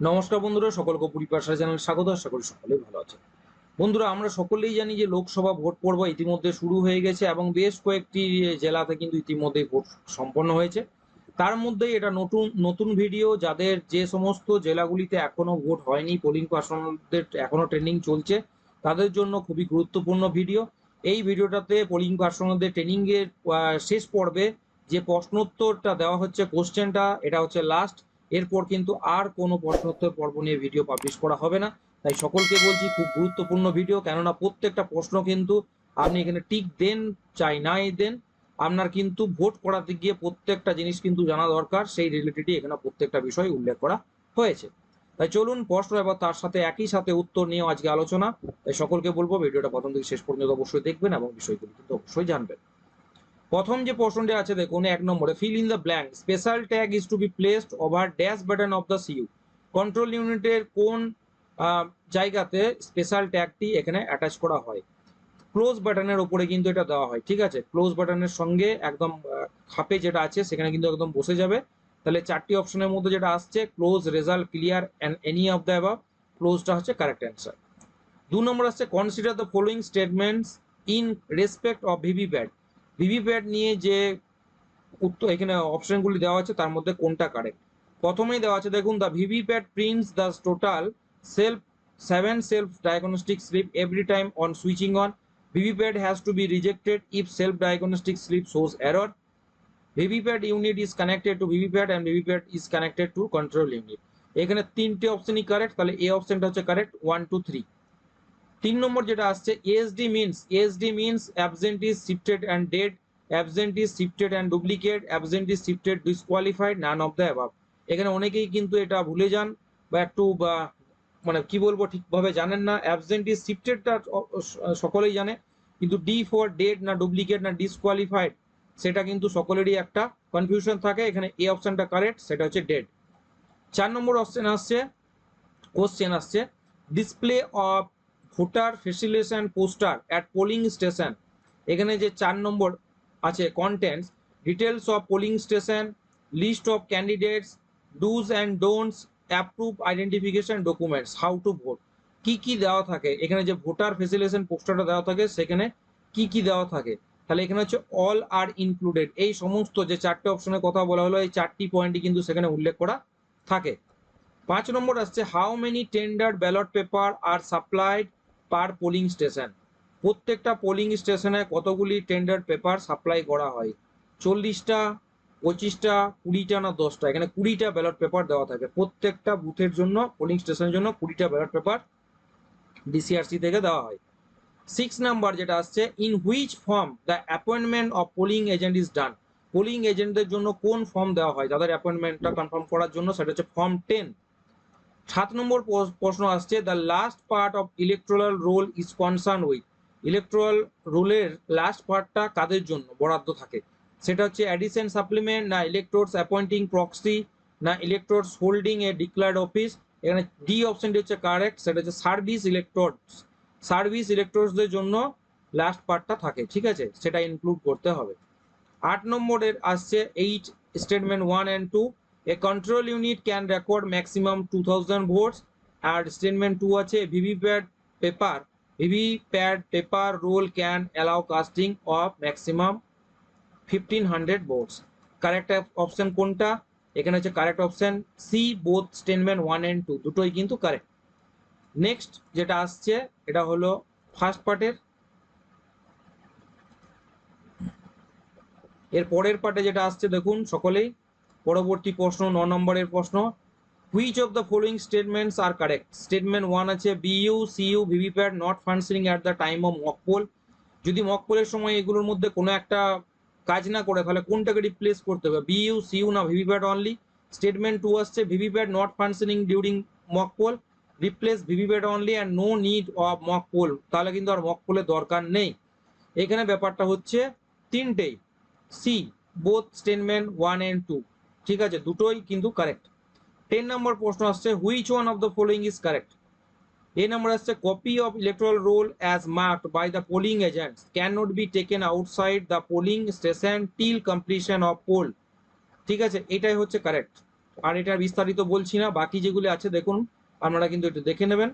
নমস্কার বন্ধুরা, সকলকে পরিপাশা চ্যানেল স্বাগত, আশা করি সকলেই ভালো আছে বন্ধুরা, আমরা সকলেই জানি যে লোকসভা ভোট পর্ব ইতিমধ্যে শুরু হয়ে গেছে এবং বেশ কয়েকটি জেলাতে কিন্তু ইতিমধ্যেই ভোট সম্পন্ন হয়েছে। তার মধ্যে এটা নতুন নতুন ভিডিও, যাদের যে সমস্ত জেলাগুলিতে এখনও ভোট হয়নি, পোলিং পার্সনদের এখনও ট্রেনিং চলছে, তাদের জন্য খুবই গুরুত্বপূর্ণ ভিডিও। এই ভিডিওটাতে পোলিং পার্সনদের ট্রেনিংয়ের শেষ পর্বে যে প্রশ্নোত্তরটা দেওয়া হচ্ছে, কোশ্চেনটা, এটা হচ্ছে লাস্ট এরপর কিন্তু আর কোনো প্রশ্নোত্তর পর্ব নিয়ে ভিডিও পাবলিশ করা হবে না। তাই সকলকে বলছি, খুব গুরুত্বপূর্ণ ভিডিও কেননা প্রত্যেকটা প্রশ্ন কিন্তু আপনি এখানে টিক দেন, চাই নাই দেন, আপনার কিন্তু ভোট করাতে গিয়ে প্রত্যেকটা জিনিস কিন্তু জানা দরকার, সেই রিলেটেডই এখানে প্রত্যেকটা বিষয় উল্লেখ করা হয়েছে। তাই চলুন, প্রশ্ন এবার তার সাথে একই সাথে উত্তর নিয়ে আজকে আলোচনা। তাই সকলকে বলব ভিডিওটা প্রথম থেকে শেষ পর্যন্ত অবশ্যই দেখবেন এবং বিষয়গুলি কিন্তু অবশ্যই জানবেন। প্রথম যে প্রশ্নটি আছে দেখুন, এক নম্বরে fill in the blank special tag is to be placed over dash button of the CU control ইউনিটের কোন জায়গাতে স্পেশাল ট্যাগটি এখানে অ্যাটাচ করা হয়? ক্লোজ বাটনের ওপরে কিন্তু এটা দেওয়া হয়, ঠিক আছে? ক্লোজ বাটনের সঙ্গে একদম খাপে যেটা আছে, সেখানে কিন্তু একদম বসে যাবে। তাহলে চারটি অপশনের মধ্যে যেটা আসছে close result clear and any of the above ক্লোজটা হচ্ছে কারেক্ট অ্যান্সার দু নম্বর আসছে consider the following statements in respect of VVPAT VVPAT নিয়ে যে উত্তর এখানে অপশনগুলি দেওয়া আছে, তার মধ্যে কোনটা কারেক্ট প্রথমেই দেওয়া আছে, দেখুন the VVPAT prints the total self seven self diagnostic slip every time on switching on VVPAT has to be rejected if self diagnostic slip shows error VVPAT unit is connected to VVPAT and VVPAT is connected to control unit এখানে তিনটে অপশনই correct তাহলে এ অপশনটা হচ্ছে correct one two three তিন নম্বর যেটা আসছে SD means SD means absent is shifted and dead absent is shifted and duplicate absent is shifted disqualified none of the above এখানে অনেকেই কিন্তু এটা ভুলে যান বা একটু বা মানে কি বলব ঠিকভাবে জানেন না। অ্যাবসেন্ট ইজ শিফটেডটা সকলেই জানে, কিন্তু ডি ফর ডেড না ডুপ্লিকেট না ডিসকোয়ালিফাইড সেটা কিন্তু সকলেরই একটা কনফিউশন থাকে। এখানে এ অপশনটা কারেক্ট সেটা হচ্ছে ডেড চার নম্বর অপশন আসছে কোশ্চেন আসছে display of voter facilitation poster at polling station এখানে যে চার নম্বর আছে contents details of polling station list of candidates dos and don'ts approve identification documents how to vote কি কি দেওয়া থাকে? এখানে যে ভোটার ফেসিলেশন পোস্টারটা দেওয়া থাকে, সেখানে কি কি দেওয়া থাকে? তাহলে এখানে হচ্ছে অল আর ইনক্লুডেড এই সমস্ত যে চারটে অপশনের কথা বলা হলো, এই চারটি পয়েন্টই কিন্তু সেখানে উল্লেখ করা থাকে। পাঁচ নম্বর আসছে how many tender ballot paper are supplied per polling station প্রত্যেকটা পোলিং স্টেশনে কতগুলি টেন্ডার পেপার সাপ্লাই করা হয়? চল্লিশটা, পঁচিশটা, কুড়িটা না দশটা? এখানে কুড়িটা ব্যালট পেপার দেওয়া থাকে। প্রত্যেকটা বুথের জন্য পোলিং স্টেশনের জন্য কুড়িটা ব্যালট পেপার ডিসিআরসি থেকে দেওয়া হয়। সিক্স নাম্বার যেটা আসছে in which form the appointment of polling agent is done polling এজেন্টদের জন্য কোন ফর্ম দেওয়া হয়? তাদের অ্যাপয়েন্টমেন্টটা কনফার্ম করার জন্য, সেটা হচ্ছে ফর্ম টেন সাত নম্বর প্রশ্ন আসছে the last part of electoral roll is concern with electoral রোলের লাস্ট পার্টটা কাদের জন্য? বরাদ্দ থাকে। সেটা হচ্ছে অ্যাডিশন সাপ্লিমেন্ট না ইলেকট্রোডস অ্যাপয়েন্টিং প্রক্সি না electrodes holding a declared office এখানে ডি অপশনটি হচ্ছে কারেক্ট সেটা হচ্ছে সার্ভিস ইলেকট্রোডস সার্ভিস ইলেকট্রোডসদের জন্য লাস্ট পার্টটা থাকে, ঠিক আছে? সেটা ইনক্লুড করতে হবে। আট নম্বরের আসছে eight statement one and two control unit can record maximum two thousand votes R statement two আছে VVPAT paper VVPAT paper roll can allow casting of maximum fifteen hundred votes correct option কোনটা? এখানে হচ্ছে correct option C both statement one and two দুটোই কিন্তু correct next যেটা আসছে, এটা হলো ফার্স্ট পার্টের এর। পরের পার্টে যেটা আসছে, দেখুন সকলেই। পরবর্তী প্রশ্ন, ন নম্বরের প্রশ্ন which of the following statements are correct statement one আছে BU CU VVPAT not functioning at the time of mock poll যদি মক পোলের সময় এগুলোর মধ্যে কোনো একটা কাজ না করে, তাহলে কোনটাকে রিপ্লেস করতে হবে? বিইউ সিইউ না ভিভিপ্যাট অনলি স্টেটমেন্ট টু আসছে VVPAT not functioning during mock poll replace VVPAT only and no need of mock poll তাহলে কিন্তু আর মক পোলের দরকার নেই। এখানে ব্যাপারটা হচ্ছে তিনটেই। C both statement one and two ঠিক আছে, দুটোই কিন্তু কারেক্ট টেন নম্বর প্রশ্ন আসছে which one of the following is correct A নম্বর আসছে copy of electoral roll as marked by the polling agents can not be taken outside the polling station till completion of poll ঠিক আছে, এটাই হচ্ছে correct আর এটা বিস্তারিত বলছি না, বাকি যেগুলি আছে দেখুন, আপনারা কিন্তু একটু দেখে নেবেন।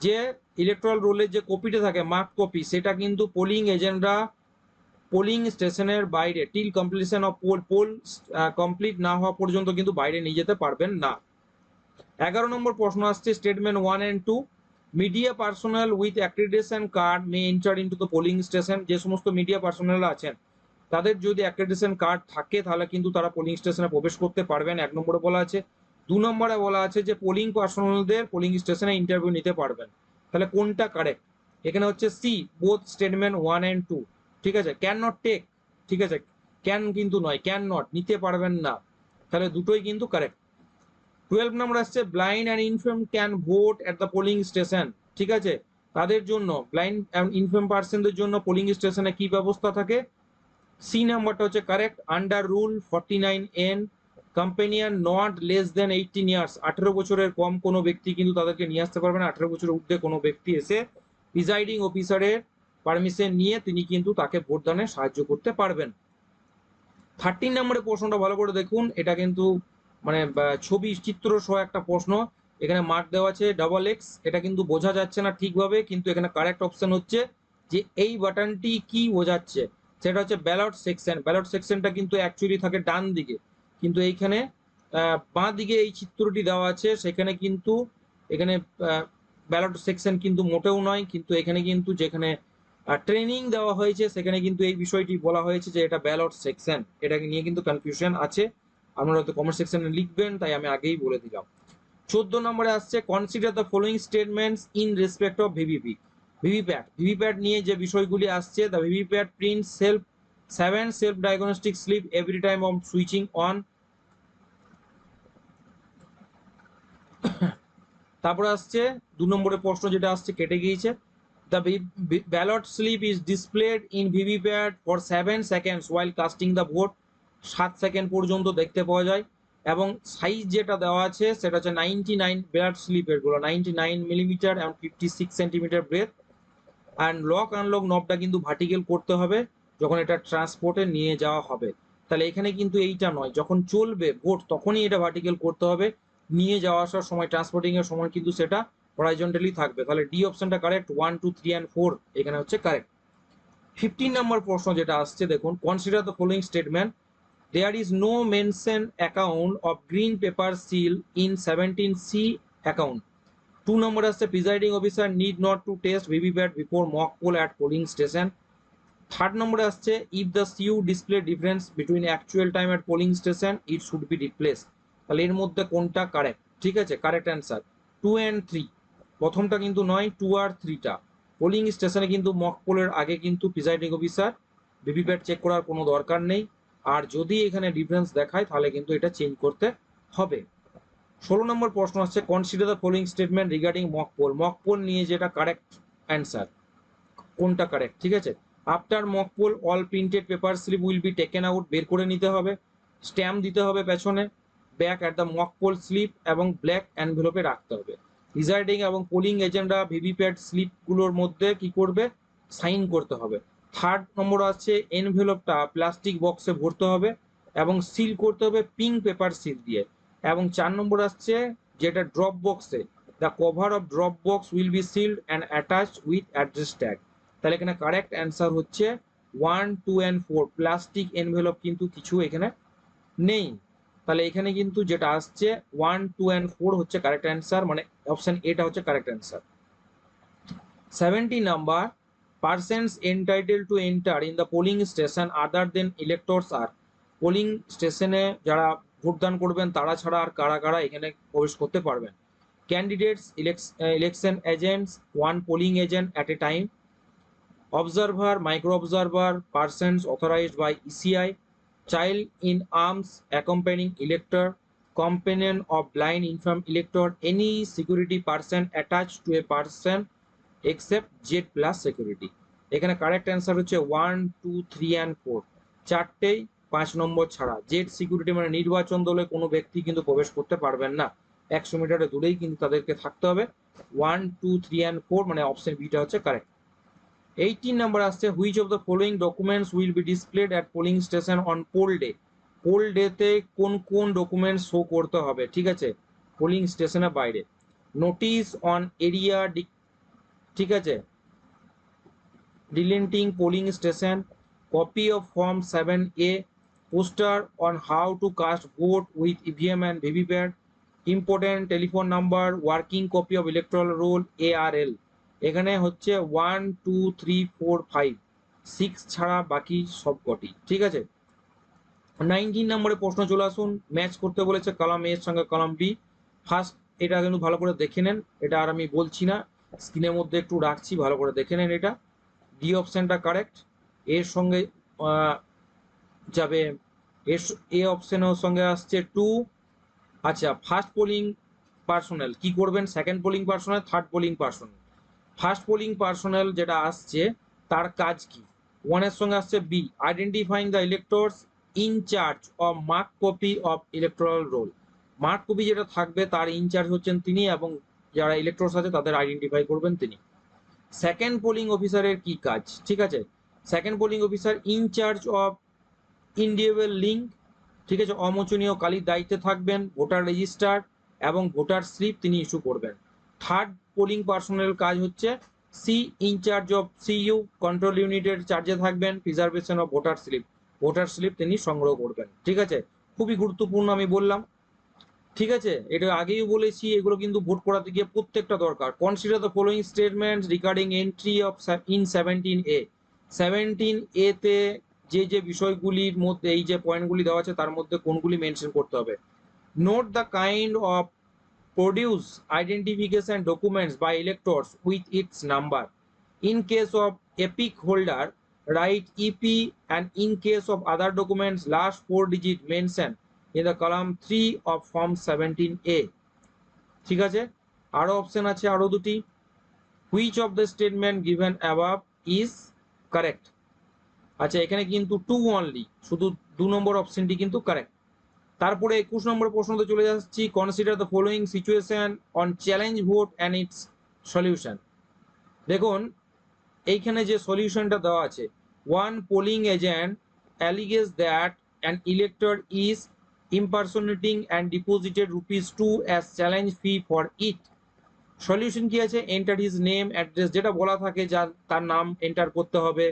যে ইলেকট্রাল রোলের যে কপিটা থাকে মার্ক কপি সেটা কিন্তু পোলিং এজেন্টরা পোলিং স্টেশনের বাইরে till completion of poll poll complete না হওয়া পর্যন্ত কিন্তু বাইরে নিয়ে যেতে পারবেন না। এগারো নম্বর প্রশ্ন আসছে statement one and two media personal with accreditation card may enter into the polling station যে সমস্ত মিডিয়া পার্সোনাল আছেন, তাদের যদি অ্যাক্রিডিটেশন কার্ড থাকে, তাহলে কিন্তু তারা পোলিং স্টেশনে প্রবেশ করতে পারবেন, এক নম্বরে বলা আছে। দু নম্বরে বলা আছে যে পোলিং পার্সোনালদের পোলিং স্টেশনে ইন্টারভিউ নিতে পারবেন। তাহলে কোনটা কারেক্ট এখানে হচ্ছে C both statement one and two ঠিক আছে? ক্যান নট টেক ঠিক আছে? ক্যান কিন্তু নয় ক্যান নট নিতে পারবেন না। তাহলে দুটোই কিন্তু কারেক্ট টুয়েলভ নম্বর আসছে blind and infirm can vote at the polling station ঠিক আছে? তাদের জন্য ব্লাইন্ড অ্যান্ড ইনফর্ম পার্সনদের জন্য পোলিং স্টেশনে কি ব্যবস্থা থাকে? সি নাম্বারটা হচ্ছে correct under rule forty nine N companion not less than eighteen years আঠেরো বছরের কম কোনো ব্যক্তি কিন্তু তাদেরকে নিয়ে আসতে পারবে না। আঠেরো বছরের ঊর্ধ্বে কোনো ব্যক্তি এসে প্রিজাইডিং অফিসারের পারমিশন নিয়ে তিনি কিন্তু তাকে ভোটদানে সাহায্য করতে পারবেন। থার্টিন নম্বরের প্রশ্নটা ভালো করে দেখুন। এটা কিন্তু মানে ছবি চিত্র সহ একটা প্রশ্ন। এখানে মার্ক দেওয়া আছে ডাবল এক্স এটা কিন্তু বোঝা যাচ্ছে না ঠিকভাবে, কিন্তু এখানে কারেক্ট অপশন হচ্ছে যে এই বাটনটি কি বোঝাচ্ছে। সেটা হচ্ছে ব্যালট সেকশন ব্যালট সেকশনটা কিন্তু অ্যাকচুয়ালি থাকে ডান দিকে। কিন্তু এইখানে বাঁ দিকে এই চিত্রটি দেওয়া আছে। সেখানে কিন্তু, এখানে ব্যালট সেকশন কিন্তু মোটেও নয়। কিন্তু এখানে কিন্তু যেখানে ট্রেনিং দেওয়া হয়েছে, সেখানে কিন্তু এই বিষয়টি বলা হয়েছে যে এটা ব্যালট সেকশন এটাকে নিয়ে কিন্তু কনফিউশন আছে। আপনারা হয়তো কমেন্ট সেকশনে লিখবেন, তাই আমি আগেই বলে দিলাম। চোদ্দ নম্বরে আসছে consider the following statements in respect of VVP VVPAT VVPAT নিয়ে যে বিষয়গুলি আসছে the VVPAT print self seven self diagnostic slip every time of switching on তারপরে আসছে, দু নম্বরের প্রশ্ন যেটা আসছে, কেটে গিয়েছে। The ballot slip is displayed in VVPAT for seven seconds while casting the vote সাত সেকেন্ড পর্যন্ত দেখতে পাওয়া যায়। এবং সাইজ যেটা দেওয়া আছে, সেটা হচ্ছে নাইনটি নাইন ব্যালট স্লিপেরগুলো। নাইনটি নাইন মিলিমিটার এবং fifty six centimeter breadth and lock unlock নবটা কিন্তু ভার্টিক্যাল করতে হবে যখন এটা ট্রান্সপোর্টে নিয়ে যাওয়া হবে। তাহলে এখানে কিন্তু এইটা নয়। যখন চলবে ভোট, তখনই এটা ভার্টিক্যাল করতে হবে। নিয়ে যাওয়া আসার সময় ট্রান্সপোর্টিং এর সময় কিন্তু সেটা হরাইজন্টালি থাকবে। তাহলে ডি অপশনটা correct one two three and four এখানে হচ্ছে কারেক্ট ফিফটিন নম্বর প্রশ্ন যেটা আসছে, দেখুন consider the following statement there is no mention account of green paper seal in seventeen C account two নম্বর আসছে presiding officer need not to test VVPAT before mock poll at polling station third নম্বরে আসছে if the CU display difference between actual time at polling station it should be replace তাহলে এর মধ্যে কোনটা correct ঠিক আছে correct answer two and three প্রথমটা কিন্তু নয় টু আর থ্রিটা পোলিং স্টেশনে কিন্তু মক পোলের আগে কিন্তু প্রিজাইডিং অফিসার ভিভিপ্যাট চেক করার কোনো দরকার নেই। আর যদি এখানে ডিফারেন্স দেখায়, তাহলে কিন্তু এটা চেঞ্জ করতে হবে। ষোলো নম্বর প্রশ্ন আসছে consider the following statement regarding mock poll mock poll নিয়ে যেটা কারেক্ট অ্যান্সার কোনটা কারেক্ট ঠিক আছে? After mock poll all printed paper slip will be taken out বের করে নিতে হবে। স্ট্যাম্প দিতে হবে পেছনে। Back at the mock poll slip এবং ব্ল্যাক অ্যানভেলপে রাখতে হবে। প্রিজাইডিং এবং পোলিং এজেন্টরা ভিভিপ্যাট স্লিপগুলোর মধ্যে কি করবে? সাইন করতে হবে। থার্ড নম্বর আছে এনভেলপটা প্লাস্টিক বক্সে ভরতে হবে এবং সিল করতে হবে পিঙ্ক পেপার সিল দিয়ে। এবং চার নম্বর আসছে যেটা ড্রপ বক্সে the cover of drop box will be sealed and attached with address tag তাহলে এখানে কারেক্ট অ্যান্সার হচ্ছে one two and four plastic envelope কিন্তু কিছু এখানে নেই। তাহলে এখানে কিন্তু যেটা আসছে ওয়ান টু অ্যান্ড ফোর হচ্ছে কারেক্ট অ্যান্সার মানে অপশন এটা হচ্ছে correct answer seventy number persons entitle to enter in the polling station other than electors are polling স্টেশনে যারা ভোটদান করবেন, তারা ছাড়া আর কারা কারা এখানে প্রবেশ করতে পারবেন? Candidates election agents one polling agent at a time observer micro observer persons authorized by ECI child in arms accompanying elector, companion of blind infirm elector, any security person attached to a person except Z plus security. এখানে correct answer হচ্ছে one two three and four চারটেই পাঁচ নম্বর ছাড়া। Z security মানে নির্বাচন দলে কোনো ব্যক্তি কিন্তু প্রবেশ করতে পারবেন না। একশো মিটারের দূরেই কিন্তু তাদেরকে থাকতে হবে। One two three and four মানে অপশন বিটা হচ্ছে কারেক্ট এইটিন নাম্বার আসছে which of the following documents will be displayed at polling station on poll day poll ডেতে কোন কোন ডকুমেন্ট শো করতে হবে, ঠিক আছে? পোলিং স্টেশনের বাইরে। নোটিশ অন এরিয়া ঠিক আছে? Delineating polling station copy of form seven A poster on how to cast vote with EVM and VVPAT important telephone number working copy of electoral roll A R L এখানে হচ্ছে one two three four five six ছাড়া বাকি সব কটি, ঠিক আছে? Nineteen নম্বরে প্রশ্ন চলে আসুন ম্যাচ করতে বলেছে কলাম এর সঙ্গে কলাম বি ফার্স্ট এটা কিন্তু ভালো করে দেখে নেন, এটা আর আমি বলছি না স্ক্রিনের মধ্যে একটু রাখছি, ভালো করে দেখে নেন এটা। ডি অপশনটা কারেক্ট এর সঙ্গে যাবে এর এ অপশনের সঙ্গে আসছে টু আচ্ছা ফার্স্ট পোলিং পার্সোনাল কি করবেন? Second polling personal third polling personal first polling personal যেটা আসছে, তার কাজ কি? ওয়ানের সঙ্গে আসছে B identifying the electors in charge of mark copy of electoral roll mark copy যেটা থাকবে, তার ইনচার্জ হচ্ছেন তিনি এবং যারা ইলেকট্রস আছে, তাদের আইডেন্টিফাই করবেন তিনি। সেকেন্ড পোলিং অফিসারের কি কাজ? ঠিক আছে? Second polling officer in charge of individual link ঠিক আছে? অমোচনীয় কালির দায়িত্বে থাকবেন, ভোটার রেজিস্টার এবং ভোটার স্লিপ তিনি ইস্যু করবেন। থার্ড পোলিং পার্সোনাল কাজ হচ্ছে C in charge of CU control ইউনিটের চার্জে থাকবেন preservation of voter slip voter slip তিনি সংগ্রহ করবেন, ঠিক আছে? খুবই গুরুত্বপূর্ণ আমি বললাম, ঠিক আছে? এটা আগেই বলেছি, এগুলো কিন্তু ভোট করাতে গিয়ে প্রত্যেকটা দরকার। Consider the following statements regarding entry of in seventeen A seventeen A তে যে যে বিষয়গুলির মধ্যে, এই যে পয়েন্টগুলি দেওয়া আছে, তার মধ্যে কোনগুলি মেনশন করতে হবে? Note the kind of produce identification documents by electors with its number in case of EPIC holder write EP and in case of other documents last four digit mention in the column 3 of form 17A ঠিক আছে আরও option আছে আরও দুটি which of the statement given above is correct আচ্ছা এখানে কিন্তু two only শুধু দু নম্বর অপশনটি কিন্তু কারেক্ট তারপরে একুশ নম্বর প্রশ্নতে চলে যাচ্ছি। Consider the following situation on challenge vote and its solution দেখুন, এইখানে যে সলিউশনটা দেওয়া আছে one polling agent alleges that an elector is impersonating and deposited rupees two as challenge fee for it solution কি আছে? এন্টার হিজ নেম অ্যাড্রেস যেটা বলা থাকে যা তার নাম এন্টার করতে হবে,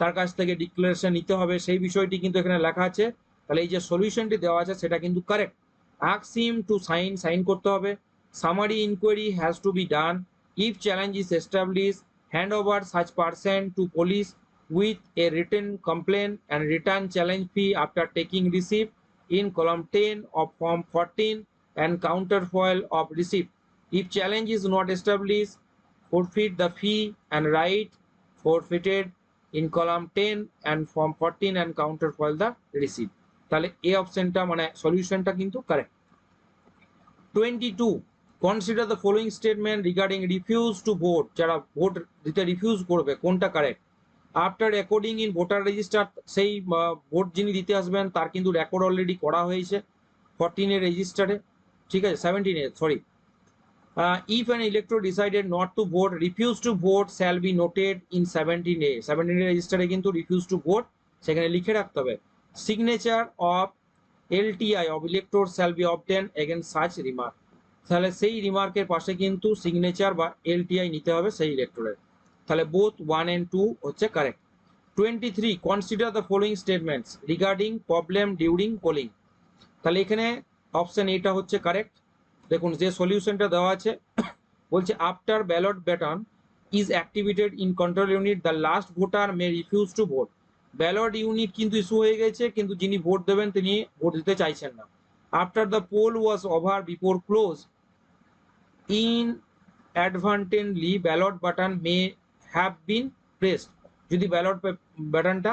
তার কাছ থেকে ডিক্লারেশন নিতে হবে, সেই বিষয়টি কিন্তু এখানে লেখা আছে। তাহলে এই যে সলিউশনটি দেওয়া আছে, সেটা কিন্তু কারেক্ট আকসিম টু সাইন সাইন করতে হবে। Summary inquiry has to be done if challenge is establish hand over such person to police with a return complaint and return challenge fee after taking receive in column ten of form fourteen and counterfoil of receive if challenge is not establish forfeit the fee and write forfeited in column ten and form fourteen and counterfoil the receive তাহলে এ অপশনটা মানে সলিউশনটা কিন্তু correct twenty two consider the following statement regarding refuse to vote যারা vote দিতে refuse করবে, কোনটা correct after recording in voter register সেই ভোট যিনি দিতে আসবেন, তার কিন্তু রেকর্ড অলরেডি করা হয়েছে ফোরটিনের রেজিস্টারে ঠিক আছে? সেভেন্টিনে sorry if an elector decided not to vote refuse to vote shall be noted in seventeen A. সেভেন্টিনের রেজিস্টারে কিন্তু রিফিউজ টু ভোট সেখানে লিখে রাখতে হবে। Signature of LTI of elector shall be obtain again such remark তাহলে সেই রিমার্কের পাশে কিন্তু সিগনেচার বা এলটিআই নিতে হবে সেই ইলেকট্রোরের তাহলে বোথ ওয়ান অ্যান্ড টু হচ্ছে correct twenty three consider the following statements regarding problem during polling তাহলে এখানে অপশন এটা হচ্ছে কারেক্ট দেখুন, যে সলিউশনটা দেওয়া আছে, বলছে after ballot button is activated in control unit the last voter may refuse to vote ballot unit কিন্তু ইস্যু হয়ে গেছে, কিন্তু যিনি ভোট দেবেন তিনি ভোট দিতে চাইছেন না। After the poll was over over close in inadvertently ballot button may have been pressed যদি ব্যালট বাটনটা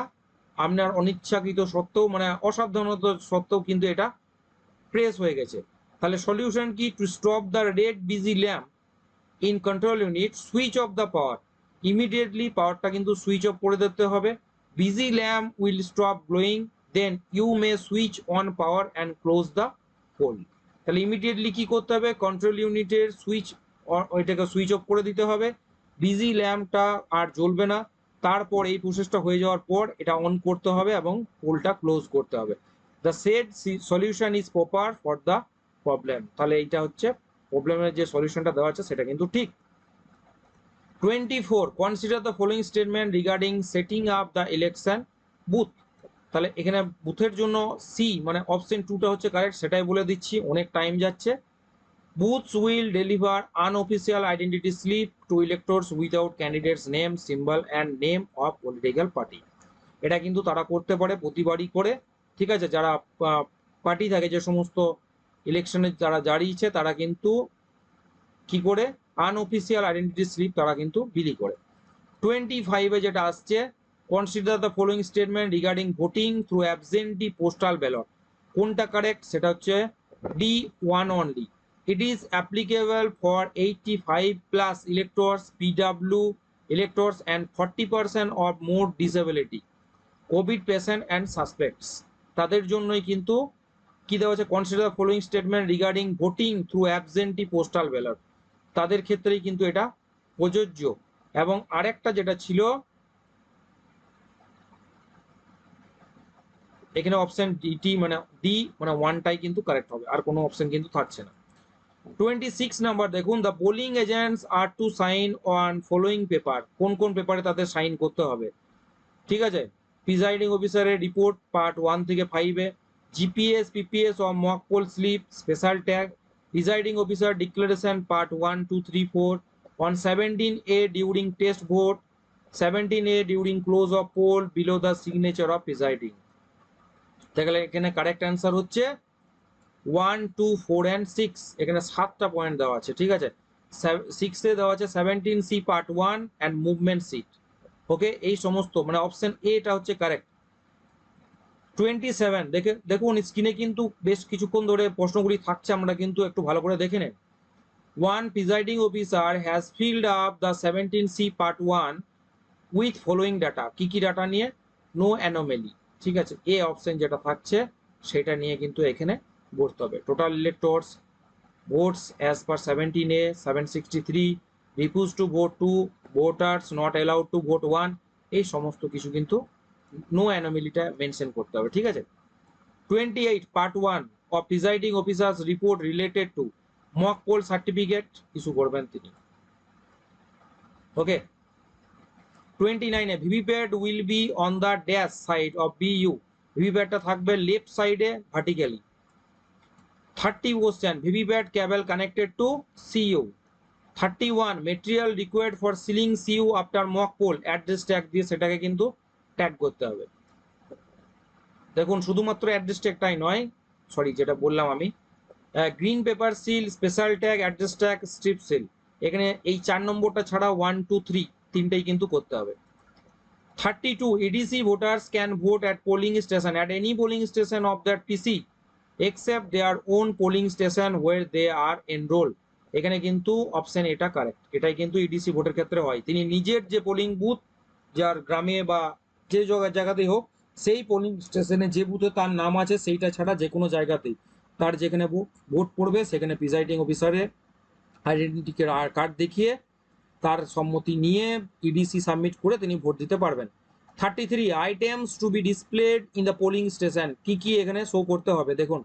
আপনার অনিচ্ছাকৃত সত্ত্বেও মানে অসাবধানতা সত্ত্বেও কিন্তু এটা প্রেস হয়ে গেছে। তাহলে সলিউশন কি? To stop the red busy lamp in control unit switch off the power immediately পাওয়ারটা কিন্তু সুইচ অফ করে দিতে হবে। Busy lamp will stop glowing then you may switch on power and close the poll তাহলে immediately কি করতে হবে? Control ইউনিটের সুইচ ওইটাকে সুইচ অফ করে দিতে হবে। বিজি ল্যাম্পটা আর জ্বলবে না। তারপর এই প্রসেসটা হয়ে যাওয়ার পর এটা অন করতে হবে এবং পোলটা ক্লোজ করতে হবে। The said solution is proper for the problem তাহলে এইটা হচ্ছে প্রবলেমের যে সলিউশনটা দেওয়া আছে, সেটা কিন্তু ঠিক। Twenty four consider the following statement regarding setting up the election booth তাহলে এখানে বুথের জন্য সি মানে অপশন টুটা হচ্ছে কারেক্ট সেটাই বলে দিচ্ছি, অনেক টাইম যাচ্ছে। Booths will deliver unofficial identity slip to electors without candidates name symbol and name of political party এটা কিন্তু তারা করতে পারে, প্রতিবারই করে। ঠিক আছে, যারা পার্টি থাকে, যে সমস্ত ইলেকশনে যারা দাঁড়িয়েছে, তারা কিন্তু কি করে? আনঅফিসিয়াল আইডেন্টিটি স্লিপ তারা কিন্তু বিলি করে। টোয়েন্টি ফাইভে যেটা আসছে consider the following statement regarding voting through absentee postal ballot কোনটা কারেক্ট সেটা হচ্ছে D one only it is applicable for eighty five plus electors PWD electors and 40% of more disability COVID patient and suspects তাদের জন্যই কিন্তু কী দেওয়া হচ্ছে consider following statement regarding voting through absentee postal ballot তাদের ক্ষেত্রেই কিন্তু এটা প্রযোজ্য। এবং আরেকটা যেটা ছিল, এখানে অপশন ডিটি মানে ডি মানে ওয়ানটাই কিন্তু কারেক্ট হবে, আর কোনো অপশন কিন্তু থাকছে না। টোয়েন্টি সিক্স নাম্বার দেখুন the polling agents are to sign on following paper কোন কোন পেপারে তাদের সাইন করতে হবে? ঠিক আছে? প্রিজাইডিং অফিসারের রিপোর্ট পার্ট ওয়ান থেকে ফাইভে GPS PPS of mock poll slip special tag declaration part one two three four on seventeen A during test vote seventeen A during close of poll below the signature of presiding তাহলে এখানে correct answer হচ্ছে one two four and six এখানে সাতটা point দেওয়া আছে, ঠিক আছে? সিক্সে দেওয়া আছে seventeen C part one and movement sheet okay এই সমস্ত মানে অপশন এটা হচ্ছে কারেক্ট টোয়েন্টি সেভেন দেখে, দেখুন স্ক্রিনে কিন্তু বেশ কিছুক্ষণ ধরে প্রশ্নগুলি থাকছে, আমরা কিন্তু একটু ভালো করে দেখে নেন one presiding officer has filled up the seventeen C part one with following data কি কি ডাটা নিয়ে? নো অ্যানোমেলি ঠিক আছে এ অপশন যেটা থাকছে, সেটা নিয়ে কিন্তু এখানে ভরতে হবে। Total electors votes as per seventeen A seven sixty three refuse to vote two voters not allowed to vote one এই সমস্ত কিছু কিন্তু নো অ্যানোমিলিটা মেনশন করতে হবে, ঠিক আছে? Twenty eight part one of presiding officers report related to mock poll certificate issue করবেন তিনি। ওকে টোয়েন্টি নাইনে VVPAT will be on the dash side of BU you ভিভিপ্যাটটা থাকবে লেফট সাইডে vertically thirty question VVPAT cable connected to CU thirty one material required for sealing CU after mock poll address tag দিয়ে সেটাকে কিন্তু tag করতে হবে। দেখুন, শুধুমাত্র অ্যাড্রেস ট্যাগটাই নয় সরি যেটা বললাম আমি green paper seal special tag address tag strip seal এখানে এই চার নম্বরটা ছাড়া ওয়ান টু থ্রি তিনটেই কিন্তু করতে হবে। Thirty two EDC voters can vote at polling station at any polling station of that PC except their own polling station where they are enrol এখানে কিন্তু অপশন এটা কারেক্ট এটাই কিন্তু ইডিসি ভোটের ক্ষেত্রে হয়। তিনি নিজের যে পোলিং বুথ যার গ্রামে বা যে জায়গাতেই হোক, সেই পোলিং স্টেশনে যে বুথে তার নাম আছে, সেইটা ছাড়া যে কোনো জায়গাতেই। তার যেখানে ভোট পড়বে, সেখানে প্রিজাইডিং অফিসারের আইডেন্টি কার্ড দেখিয়ে তার সম্মতি নিয়ে ইডিসি সাবমিট করে তিনি ভোট দিতে পারবেন। Thirty three items to be displayed in the polling station কি কি এখানে শো করতে হবে? দেখুন,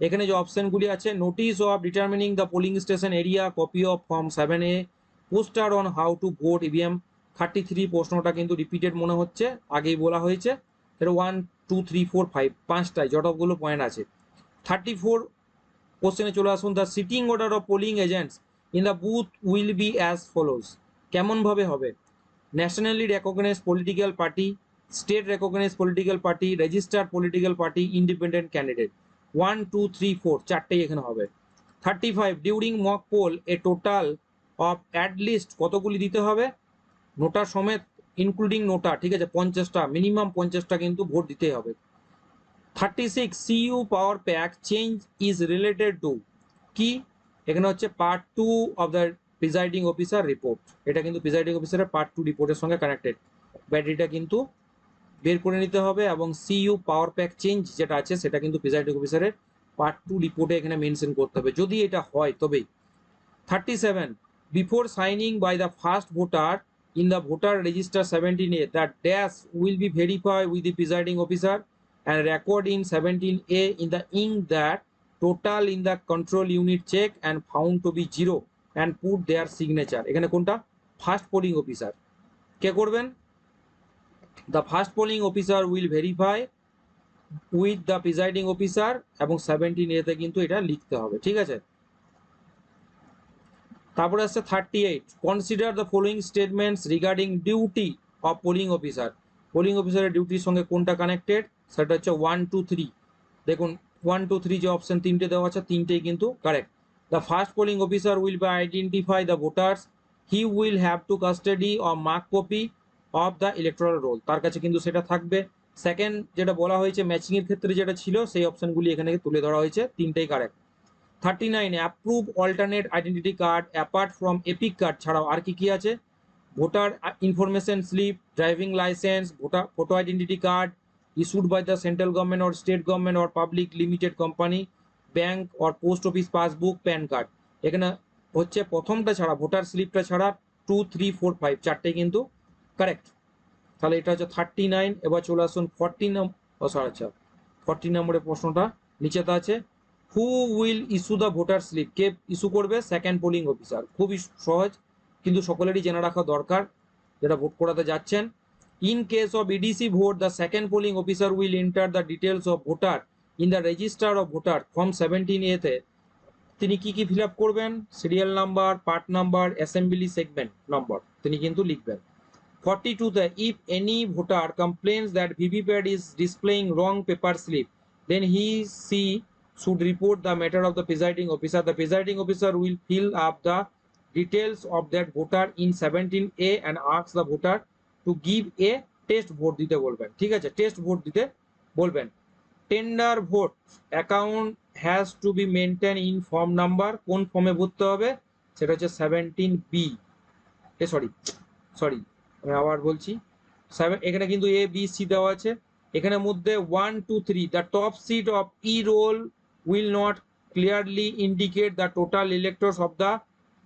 এখানে যে অপশনগুলি আছে notice of determining the polling station area copy of form seven A poster on how to vote EVM thirty three প্রশ্নটা কিন্তু রিপিটেড মনে হচ্ছে, আগেই বলা হয়েছে। One two three four five পাঁচটায় যতগুলো পয়েন্ট আছে। থার্টি ফোর কোশ্চেনে চলে আসুন the sitting order of polling agents in the booth will be as follows কেমনভাবে হবে? Nationally recognise political party state recognise political party registered political party independent candidate one two three four চারটেই এখানে হবে। Thirty five during mock poll a total of at least কতগুলি দিতে হবে? নোটা সমেত including নোটা, ঠিক আছে, পঞ্চাশটা মিনিমাম পঞ্চাশটা কিন্তু ভোট দিতে হবে। Thirty six CU power pack change is related to কি? এখানে হচ্ছে part two of the presiding officer report এটা কিন্তু প্রিজাইডিং অফিসারের পার্ট টু রিপোর্টের সঙ্গে কানেক্টেড ব্যাটারিটা কিন্তু বের করে নিতে হবে এবং সিইউ পাওয়ার প্যাক চেঞ্জ যেটা আছে, সেটা কিন্তু প্রিজাইডিং অফিসারের পার্ট টু রিপোর্টে এখানে মেনশন করতে হবে। যদি এটা হয়, তবেই। Thirty seven before signing by the first voter the voter register seventeen A the dash will be verify with the presiding officer and record in 17A in the ink that total in the control unit check and found to be zero and put their signature. এখানে কোনটা? First polling officer কে করবেন? The first polling officer will verify with the presiding officer এবং seventeen এতে কিন্তু এটা লিখতে হবে। ঠিক আছে? তারপরে আসছে thirty eight consider the following statements regarding duty of polling officer polling officer ডিউটির সঙ্গে কোনটা কানেক্টেড সেটা হচ্ছে ওয়ান টু থ্রি দেখুন ওয়ান টু থ্রি যে অপশন তিনটে দেওয়া আছে, তিনটেই কিন্তু correct the first polling officer will be identify the voters he will have to custody or mark copy of the electoral roll তার কাছে কিন্তু সেটা থাকবে। সেকেন্ড যেটা বলা হয়েছে ম্যাচিংয়ের ক্ষেত্রে যেটা ছিল, সেই অপশনগুলি এখানে তুলে ধরা হয়েছে। তিনটেই correct thirty nine approve alternate identity card apart from EPIC card ছাড়াও আর কি কি আছে? Voter information slip driving licence voter photo identity card issued by the central government or state government or public limited company bank or post office passbook PAN card এখানে হচ্ছে প্রথমটা ছাড়া voter স্লিপটা ছাড়া টু থ্রি ফোর ফাইভ চারটে কিন্তু correct তাহলে এটা হচ্ছে থার্টি নাইন এবার চলে আসুন ফর্টি নম্বর সরি আচ্ছা ফর্টি নম্বরের প্রশ্নটা নিচেতে আছে। Who will issue the voter slip K issue করবে? সেকেন্ড পোলিং অফিসার খুবই সহজ, কিন্তু সকলেরই জেনে রাখা দরকার যেটা ভোট করাতে যাচ্ছেন। In case of EDC vote the second polling officer will enter the details of voter in the register of voter from 17A তে তিনি কি কি ফিল করবেন? Serial number part number assembly segment number তিনি কিন্তু লিখবেন। ফর্টি টুতে if any voter complains that VVPAT is displaying wrong paper slip then he she should report the matter of the presiding officer. The presiding officer will fill up the details of that voter in 17A and ask the voter to give a test vote দিতে বলবেন। ঠিক আছে? Test vote দিতে বলবেন। Tender vote account has to be maintain in form number কোন ফর্মে ভরতে হবে? সেটা হচ্ছে seventeen B A sorry sorry আমি আবার বলছি। সেভেন এখানে কিন্তু এ বি সি দেওয়া আছে। এখানে মধ্যে one two three the top sheet of E roll will not clearly indicate the total electors of the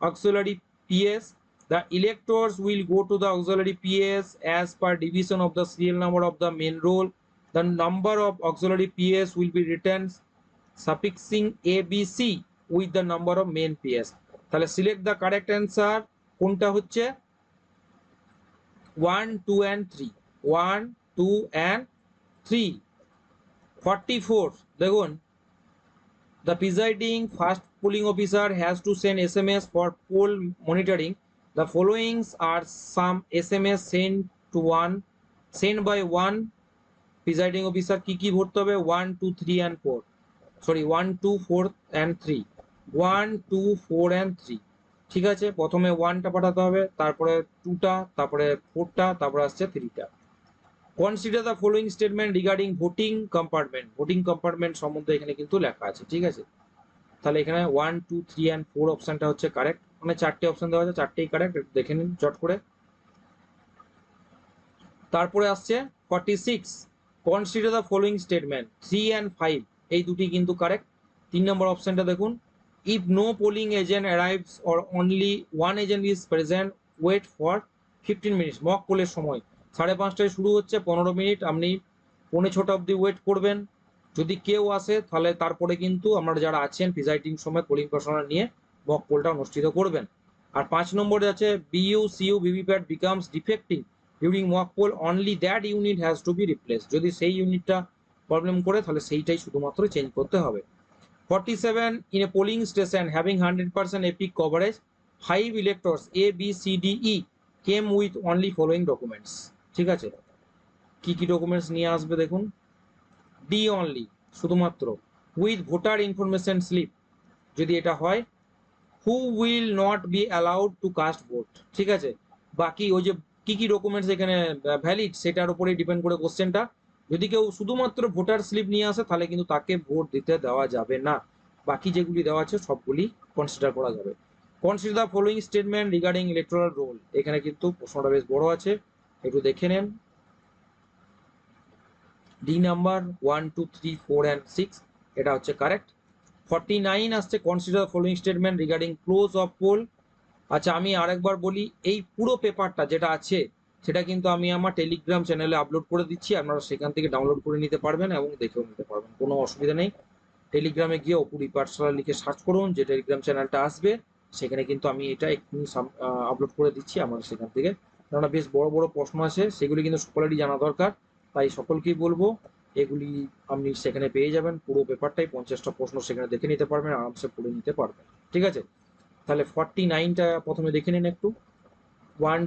auxiliary PS The electors will go to the auxiliary PS as per division of the serial number of the main roll. The number of auxiliary PS will be written suffixing ABC with the number of main PS. তাহলে select the correct answer কোনটা হচ্ছে 1 2 and 3 1 2 and 3 44 দেখুন the presiding first polling officer has to send SMS for poll monitoring The following are some SMS sent to one sent by one presiding officer কি কি ভরতে হবে one two three and four sorry one two four and three one two four and three ঠিক আছে প্রথমে ওয়ানটা পাঠাতে হবে তারপরে টুটা তারপরে ফোরটা তারপরে আসছে থ্রিটা consider the following statement regarding voting compartment voting compartment সম্বন্ধে এখানে কিন্তু লেখা আছে, ঠিক আছে? তাহলে এখানে one two three and four অপশনটা হচ্ছে কারেক্ট মানে চারটে অপশন দেওয়া আছে, চারটেই কারেক্ট দেখে নিন চট করে। তারপরে আসছে forty six consider the following statement three and five এই দুটি কিন্তু কারেক্ট তিন নম্বর অপশনটা দেখুন। If no polling agent arrives or only one agent is present wait for fifteen minutes mock পোলের সময়। সাড়ে পাঁচটায় শুরু হচ্ছে, পনেরো মিনিট। আপনি পৌনে ছটা অবধি ওয়েট করবেন। যদি কেউ আসে, তাহলে তারপরে কিন্তু আমরা যারা আছেন প্রিজাইডিং সময় পোলিং পার্সোনাল নিয়ে মক পোলটা অনুষ্ঠিত করবেন। আর পাঁচ নম্বরে আছে BU CU VVPAT becomes defecting during mock poll only that unit has to be replace যদি সেই ইউনিটটা প্রবলেম করে, তাহলে সেইটাই শুধুমাত্র চেঞ্জ করতে হবে। Forty seven in a polling station having hundred percent EPIC coverage five electors A B C D E came with only following documents ঠিক আছে? কি কি ডকুমেন্টস নিয়ে আসবে দেখুন? ডি অনলি শুধুমাত্র উইথ ভোটার ইনফরমেশন স্লিপ যদি এটা হয় who will not be allowed to cast vote ঠিক আছে? বাকি ওই যে কি কি ডকুমেন্টস এখানে ভ্যালিড সেটার উপরে ডিপেন্ড করে কোশ্চেনটা যদি কেউ শুধুমাত্র ভোটার স্লিপ নিয়ে আসে, তাহলে কিন্তু তাকে ভোট দিতে দেওয়া যাবে না। বাকি যেগুলি দেওয়া আছে, সবগুলি কনসিডার করা যাবে। Consider the following statement regarding electoral roll এখানে কিন্তু প্রশ্নটা বেশ বড় আছে। একটু দেখে নেন। D number one two three four and six এটা হচ্ছে কারেক্ট ফর্টি নাইন আসছে consider following statement regarding close of poll আচ্ছা আমি আরেকবার বলি, এই পুরো পেপারটা যেটা আছে, সেটা কিন্তু আমি আমার টেলিগ্রাম চ্যানেলে আপলোড করে দিচ্ছি। আপনারা সেখান থেকে ডাউনলোড করে নিতে পারবেন এবং দেখেও নিতে পারবেন, কোনো অসুবিধা নেই। টেলিগ্রামে গিয়ে অপুরি পাঠশালা লিখে সার্চ করুন, যে টেলিগ্রাম চ্যানেলটা আসবে, সেখানে কিন্তু আমি এটা এক্ষুনি আপলোড করে দিচ্ছি, আমার সেখান থেকে কেননা বেশ বড় বড় প্রশ্ন আছে, সেগুলি কিন্তু সকলেরই জানা দরকার। তাই সকলকেই বলব, এগুলি আপনি সেখানে পেয়ে যাবেন, পুরো পেপারটাই, পঞ্চাশটা প্রশ্ন সেখানে দেখে নিতে পারবেন, আরামসে পড়ে নিতে পারবেন। ঠিক আছে? তাহলে ফর্টি নাইনটা প্রথমে দেখে নিন একটু। One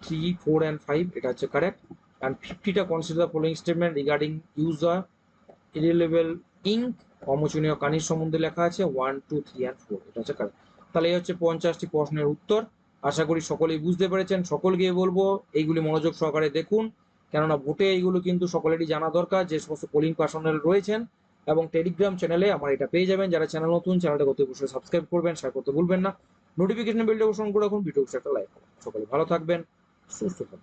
three four and five এটা হচ্ছে correct and ফিফটিটা consider following statement regarding use the indelible ink অমোচনীয় কানির সম্বন্ধে লেখা আছে। One two three and four এটা হচ্ছে কারেক্ট তাহলে এই হচ্ছে পঞ্চাশটি প্রশ্নের উত্তর। আশা করি সকলেই বুঝতে পেরেছেন। সকলকে বলব, এইগুলি মনোযোগ সহকারে দেখুন। কেননা ভোটে এইগুলো কিন্তু সকলেরই জানা দরকার, যে সমস্ত পোলিং পার্সোনাল রয়েছেন এবং টেলিগ্রাম চ্যানেলে আমার এটা পেয়ে যাবেন। যারা চ্যানেল নতুন চ্যানেলটা করতে অবশ্যই সাবস্ক্রাইব করবেন শেয়ার করতে ভুলবেন না। নোটিফিকেশন বেলটা অবশ্যই করে রাখুন। ভিডিও একটা লাইক করুন। সকলে ভালো থাকবেন, সুস্থ থাকবেন।